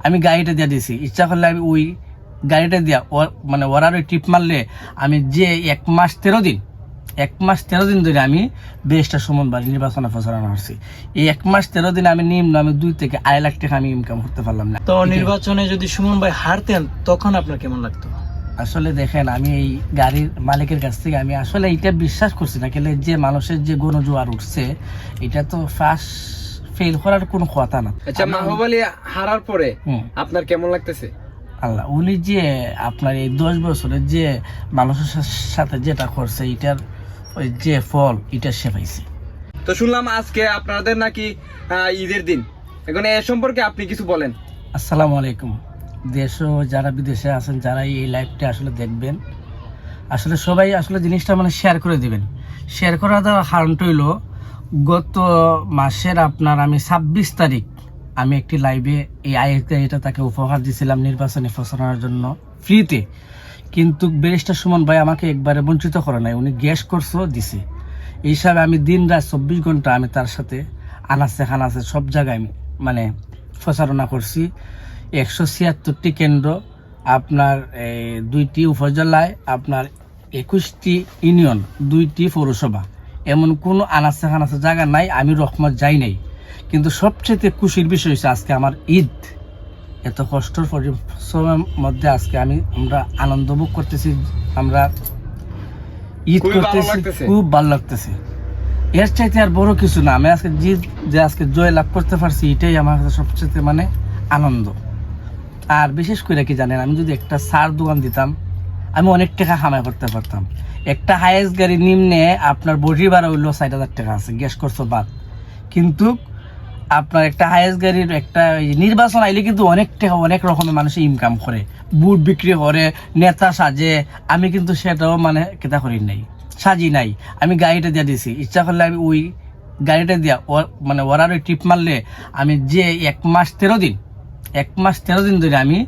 আমি গাড়িটা দিয়ে দিয়েছি ইচ্ছা করলে আমি ওই গাড়িটা দিয়া ও- মানে ওরার ওই টিপ মারলে আমি যে এক মাস তেরো দিন এক মাস তেরো দিন ধরে আমি বেশটা সুমন বাড়ি নির্বাচনে প্রচারণা করছি এই এক মাস তেরো দিন আমি নিম্ন আমি দুই থেকে আড়াই লাখ টাকা আমি ইনকাম করতে পারলাম না। তো নির্বাচনে যদি সুমন ভাই হারতেন তখন আপনার কেমন লাগতো? আসলে দেখেন আমি এই গাড়ির মালিকের কাছ থেকে আমি আসলে এটা বিশ্বাস করছি না কেলে যে মানুষের যে গণজোয়ার উঠছে এটা তো ফার্স্ট ফেল করার কোনো কথা না। আচ্ছা মাহবুব আলী হারার পরে আপনার কেমন লাগতেছে? আল্লাহ উনি যে আপনার এই দশ বছরের যে মানুষের সাথে যেটা করছে এটার ওই যে ফল এটা সে পাইছে। তো শুনলাম আজকে আপনাদের নাকি ঈদের দিন। এখন এ সম্পর্কে আপনি কিছু বলেন। আসসালামু আলাইকুম। দেশ ও যারা বিদেশে আছেন যারা এই লাইভটা আসলে দেখবেন আসলে সবাই আসলে জিনিসটা মানে শেয়ার করে দিবেন। শেয়ার করার কারণটা হইল গত মাসের আপনার আমি ছাব্বিশ তারিখ আমি একটি লাইভে এই এটা তাকে উপহার দিয়েছিলাম নির্বাচনী প্রচারণার জন্য ফ্রিতে কিন্তু ব্যারিস্টার সুমন ভাই আমাকে একবারে বঞ্চিত করে নাই। উনি গ্যাস কোর্সও দিছে। এই হিসাবে আমি দিন রাত চব্বিশ ঘণ্টা আমি তার সাথে আনাচে খানাচে সব জায়গায় আমি মানে প্রচারণা করছি। একশো ছিয়াত্তরটি কেন্দ্র, আপনার দুইটি উপজেলায়, আপনার একুশটি ইউনিয়ন, দুইটি পৌরসভা। এমন কোনো আনাচে খানাচে জায়গা নাই আমি রহমত যাই নাই। কিন্তু সবচেয়ে খুশির বিষয় হচ্ছে আজকে আমার ঈদ। এত কষ্টর পরিশ্রমের মধ্যে আজকে আমি আমরা আনন্দ ভোগ করতেছি আমরা ঈদ করতেছি খুব ভালো লাগতেছে। এর চাইতে আর বড় কিছু না আমি আজকে যে যে আজকে জয় লাভ করতে পারছি এটাই আমার কাছে সবচেয়ে মানে আনন্দ। আর বিশেষ করে কি জানেন আমি যদি একটা সার দোকান দিতাম আমি অনেক টাকা কামাই করতে পারতাম। একটা হাইয়েস্ট গাড়ি নিম্নে আপনার বডি ভাড়া হইল ষাট হাজার টাকা আছে, গ্যাস করছ বাদ। কিন্তু আপনার একটা হাইয়েস্ট গাড়ির একটা নির্বাচন আইলে কিন্তু অনেক টাকা, অনেক রকমের মানুষ ইনকাম করে। বুট বিক্রি করে, নেতা সাজে। আমি কিন্তু সেটাও মানে কেতা করি নাই, সাজি নাই। আমি গাড়িটা দিয়ে দিছি। ইচ্ছা করলে আমি ওই গাড়িটা দিয়া মানে ওরার ওই টিপ মারলে আমি যে এক মাস তেরো দিন এক মাস তেরো দিন ধরে আমি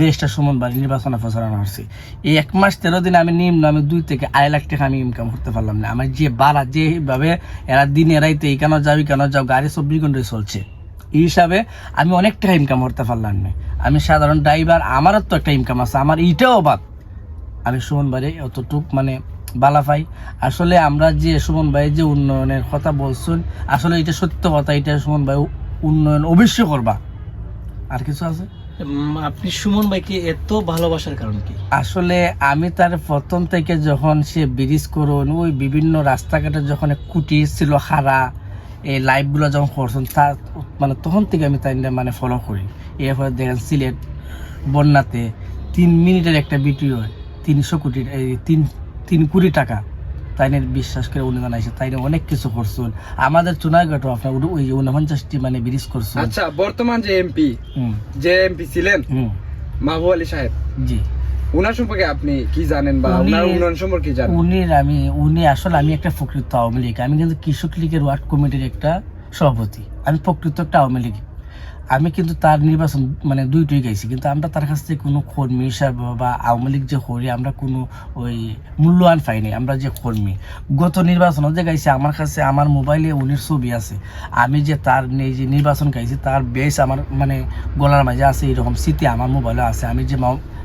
বেশটা সুমন বাড়ি নির্বাচনে প্রচারণা করছি এই এক মাস তেরো দিন আমি নিম্ন, আমি দুই থেকে আড়াই লাখ টাকা আমি ইনকাম করতে পারলাম না। আমার যে বাড়া, যেভাবে এরা দিন এরাইতে এই কেন এই কেন যাও, গাড়ি চব্বিশ ঘন্টায় চলছে। এই হিসাবে আমি অনেক টাকা ইনকাম করতে পারলাম না। আমি সাধারণ ড্রাইভার আমারও তো একটা ইনকাম আছে, আমার এইটাও বাদ। আমি সুমন ভাই অতটুক মানে বালা পাই। আসলে আমরা যে সুমন ভাই যে উন্নয়নের কথা বলছেন, আসলে এটা সত্য কথা, এটা সুমন ভাই উন্নয়ন অবশ্যই করবা। আর কিছু আছে? আপনি সুমন ভাইকে এত ভালোবাসার কারণ কি? আসলে আমি তার প্রথম থেকে যখন সে ব্রিজ করুন ওই বিভিন্ন রাস্তাঘাটে যখন কুটি ছিল হারা এই লাইভগুলো যখন করছেন তার মানে তখন থেকে আমি তাই মানে ফলো করি। এরপরে দেখেন সিলেট বন্যাতে তিন মিনিটের একটা ভিডিও তিনশো কোটি এই তিন তিন কোটি টাকা। তাই নিয়ে বিশ্বাস করে অনুদান আছে তাই অনেক কিছু করছেন। আমাদের চুনাঘাটও আপনার ওই উনপঞ্চাশটি মানে ব্রিজ করছেন। আচ্ছা বর্তমান যে এমপি যে এমপি ছিলেন মাহবুব আলী সাহেব জি। উনার সম্পর্কে আপনি কি জানেন বা উনার উন্নয়ন সম্পর্কে জানেন? উনি আমি উনি আসলে আমি একটা প্রকৃত আওয়ামী লীগ আমি কিন্তু কৃষক লীগের ওয়ার্ড কমিটির একটা সভাপতি। আমি প্রকৃত একটা আওয়ামী লীগ আমি কিন্তু তার নির্বাচন মানে দুইটাই গাইছি। কিন্তু আমরা তার কাছ থেকে কোনো কর্মী হিসাবে বা আওয়ামী লীগ যে করি, আমরা কোনো ওই মূল্যায়ন পাইনি আমরা যে কর্মী। গত নির্বাচন যে গাইছি, আমার কাছে আমার মোবাইলে উনির ছবি আছে। আমি যে তার নি- যে নির্বাচন গাইছি, তার বেশ আমার মানে গলার মাঝে আছে এরকম স্মৃতি আমার মোবাইলে আছে। আমি যে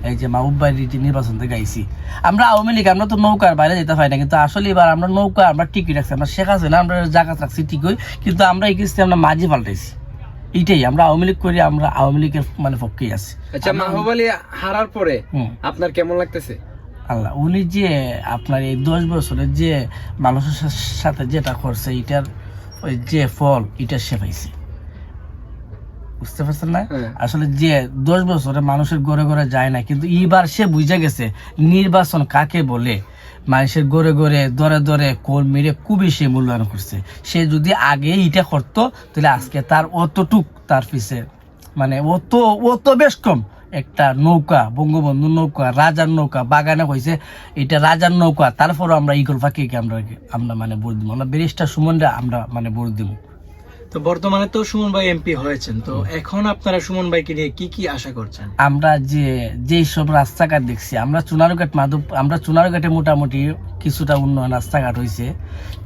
এই যে মাহবুব বাড়ির যে নির্বাচন থেকে গাইছি। আমরা আওয়ামী লীগ, আমরা তো নৌকার বাইরে যেতে পারি না, কিন্তু আসলে এবার আমরা নৌকা আমরা টিকিট রাখছি। আমরা শেখ হাসিনা, আমরা জায়গা রাখছি ঠিকই, কিন্তু আমরা এই আমরা মাঝি পাল্টাইছি। এইটাই আমরা আওয়ামী লীগ করি আমরা আওয়ামী লীগের মানে পক্ষেই আছি। আচ্ছা মাহবুব আলী হারার পরে আপনার কেমন লাগতেছে? আল্লাহ উনি যে আপনার এই দশ বছরের যে মানুষের সাথে যেটা করছে এটার ওই যে ফল এটা সে পাইছে। বুঝতে পারছেন না? হ্যাঁ। আসলে যে দশ বছরে মানুষের ঘরে ঘরে যায় না কিন্তু এইবার সে বুঝে গেছে নির্বাচন কাকে বলে? মানুষের গড়ে গড়ে, দরে দরে কর্মীরে খুবই সে মূল্যায়ন করছে। সে যদি আগে এটা করতো, তাহলে আজকে তার অতটুক তার পিছে মানে অত অত বেশ কম একটা নৌকা বঙ্গবন্ধু নৌকা, রাজার নৌকা বাগানে হয়েছে, এটা রাজার নৌকা, তারপরও আমরা ইগল ফাঁকিকে আমরা আমরা মানে ভোট দিব আমরা ব্যারিস্টার সুমনরা আমরা মানে ভোট দিব। তো বর্তমানে তো সুমন ভাই এমপি হয়েছেন, তো এখন আপনারা সুমন ভাইকে নিয়ে কি কি আশা করছেন? আমরা যে, যেই সব রাস্তাঘাট দেখছি, আমরা চুনারঘাট, মাধব, আমরা চুনারঘাটে মোটামুটি কিছুটা উন্নয়ন রাস্তাঘাট হয়েছে,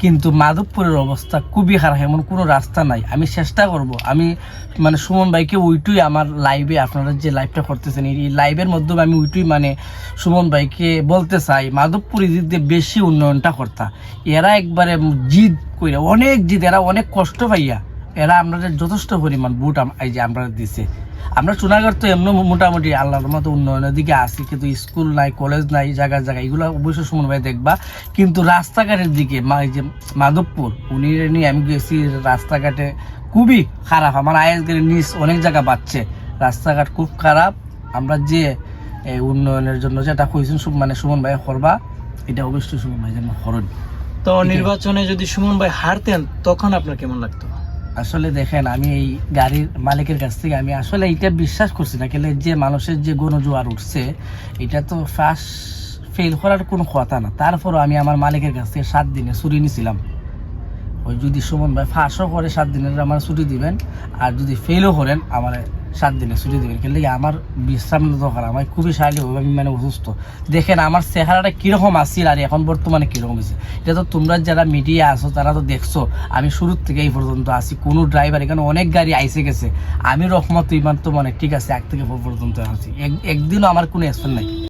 কিন্তু মাধবপুরের অবস্থা খুবই খারাপ, এমন কোনো রাস্তা নাই। আমি চেষ্টা করব, আমি মানে সুমন ভাইকে ওইটুই আমার লাইভে আপনারা যে লাইভটা করতেছেন, এই লাইভের মাধ্যমে আমি ওইটুই মানে সুমন ভাইকে বলতে চাই, মাধবপুর দিয়ে বেশি উন্নয়নটা করতা। এরা একবারে জিদ কইরা, অনেক জিদ, এরা অনেক কষ্ট পাইয়া এরা আমাদের যথেষ্ট পরিমাণ বুট এই যে আমরা দিছে। আমরা চুনাগড় তো এমন মোটামুটি আল্লাহর মতো উন্নয়নের দিকে আসি কিন্তু স্কুল নাই, কলেজ নাই জায়গায় জায়গায় এগুলো অবশ্যই সুমন ভাই দেখবা। কিন্তু রাস্তাঘাটের দিকে এই যে মাধবপুর, উনি নিয়ে আমি গেছি রাস্তাঘাটে, খুবই খারাপ। আমার আয়েস গেলে নিচ অনেক জায়গা পাচ্ছে রাস্তাঘাট খুব খারাপ। আমরা যে, এই উন্নয়নের জন্য যেটা কইছেন মানে সুমন ভাই করবা, এটা অবশ্যই সুমন ভাই যেন করুন তো নির্বাচনে যদি সুমন ভাই হারতেন, তখন আপনার কেমন লাগতো? আসলে দেখেন, আমি এই গাড়ির মালিকের কাছ থেকে আমি আসলে এটা বিশ্বাস করছি না কেন যে মানুষের যে গণজোয়ার উঠছে, এটা তো ফার্স্ট ফেল করার কোনো কথা না। তারপরও আমি আমার মালিকের কাছ থেকে সাত দিনে ছুরি নিয়েছিলাম ওই যদি সুমন ভাই ফাঁসও করে সাত দিনের, আমার ছুটি দিবেন, আর যদি ফেলও করেন, আমার সাত দিনে ছুটি দিবেন। কিন্তু আমার বিশ্রাম দরকার, আমার খুবই শারীরিকভাবে আমি মানে অসুস্থ। দেখেন, আমার চেহারাটা কীরকম আসছিল আর এখন বর্তমানে কীরকম হয়েছে। এটা তো তোমরা যারা মিডিয়া আসো তারা তো দেখছ। আমি শুরুর থেকে এই পর্যন্ত আসি কোনো ড্রাইভার এখানে অনেক গাড়ি আইসে গেছে। আমি রহমত ইমান তো মানে ঠিক আছে, এক থেকে পর্যন্ত আসি এক- একদিনও আমার কোনো এক্সপেন নাই।